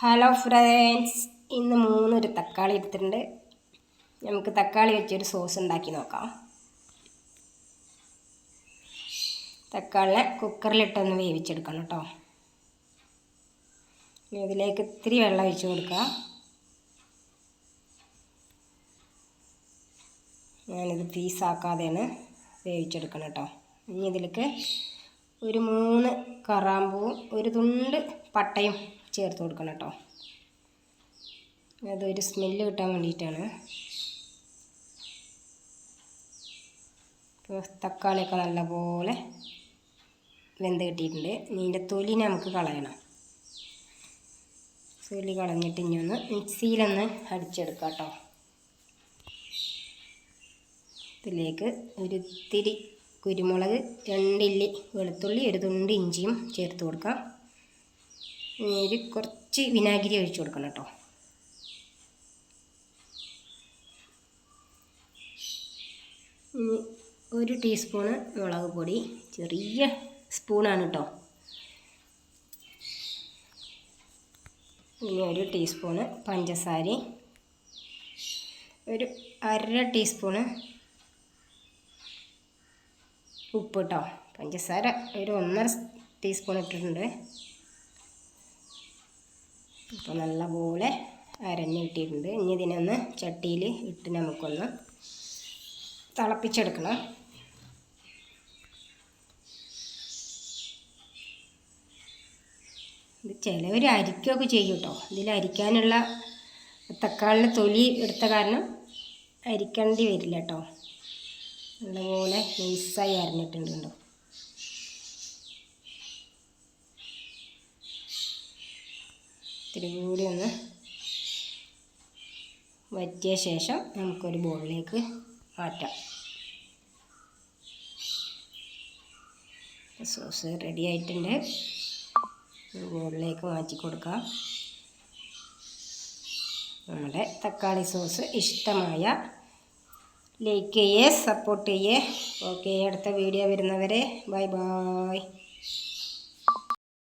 Hello friends ഇന്ന് മൂന്നൊരു തക്കാളി എടുത്തിട്ടുണ്ട്. നമുക്ക് തക്കാളി വെച്ചൊരു സോസ് ഉണ്ടാക്കി നോക്കാം. തക്കാളിനെ കുക്കറിലിട്ടൊന്ന് വേവിച്ചെടുക്കണം കേട്ടോ. ഇതിലേക്ക് ഇത്തിരി വെള്ളം ഒഴിച്ച് കൊടുക്കുക. ഞാനിത് പീസാക്കാതെയാണ് വേവിച്ചെടുക്കണം കേട്ടോ. ഇനി ഇതിലേക്ക് ഒരു മൂന്ന് കറാമ്പൂവും ഒരു തുണ്ട് പട്ടയും ചേർത്ത് കൊടുക്കണം കേട്ടോ. അതൊരു സ്മെല്ല് കിട്ടാൻ വേണ്ടിയിട്ടാണ്. ഇപ്പോൾ തക്കാളിയൊക്കെ നല്ലപോലെ വെന്ത് കിട്ടിയിട്ടുണ്ട്. ഇതിന്റെ തൊലി നമുക്ക് കളയണം. തൊലി കളഞ്ഞിട്ട് ഇനി ഒന്ന് മിക്സിയിലൊന്ന് അടിച്ചെടുക്കാം കേട്ടോ. ഇതിലേക്ക് ഒരു ഇത്തിരി കുരുമുളക് രണ്ടില്ലി വെളുത്തുള്ളി ഒരു തുണ്ട് ഇഞ്ചിയും ചേർത്ത് കൊടുക്കാം. ഒരു കുറച്ച് വിനാഗിരി ഒഴിച്ചു കൊടുക്കണം കേട്ടോ ഒരു ടീസ്പൂണ് മുളക് പൊടി ചെറിയ സ്പൂണാണ് കേട്ടോ ഇനി ഒരു ടീസ്പൂണ് പഞ്ചസാര ഒരു അര ടീസ്പൂണ് ഉപ്പ് കേട്ടോ പഞ്ചസാര ഒരു ഒന്നര ടീസ്പൂൺ ഇട്ടിട്ടുണ്ട്. അപ്പോൾ നല്ലപോലെ അരഞ്ഞിട്ടിട്ടുണ്ട് ഇനി ഇതിനൊന്ന് ചട്ടിയിൽ ഇട്ട് നമുക്കൊന്ന് തിളപ്പിച്ചെടുക്കണം. ഇത് ചിലവർ അരിക്കുകയൊക്കെ ചെയ്യും കേട്ടോ. ഇതിൽ അരിക്കാനുള്ള തക്കാളിന്റെ തൊലി എടുത്ത കാരണം അരിക്കേണ്ടി വരില്ല കേട്ടോ. നല്ലപോലെ നൈസായി അരഞ്ഞിട്ടുണ്ട് കേട്ടോ. ഇത്തിരി കൂടി ഒന്ന് വറ്റിയ ശേഷം നമുക്കൊരു ബോളിലേക്ക് മാറ്റാം. സോസ് റെഡി ആയിട്ടുണ്ട്. ബോളിലേക്ക് മാറ്റി കൊടുക്കാം. നമ്മുടെ തക്കാളി സോസ് ഇഷ്ടമായ ലൈക്ക് ചെയ്യേ സപ്പോർട്ട് ചെയ്യേ. ഓക്കെ അടുത്ത വീഡിയോ വരുന്നവരെ ബൈ ബായ്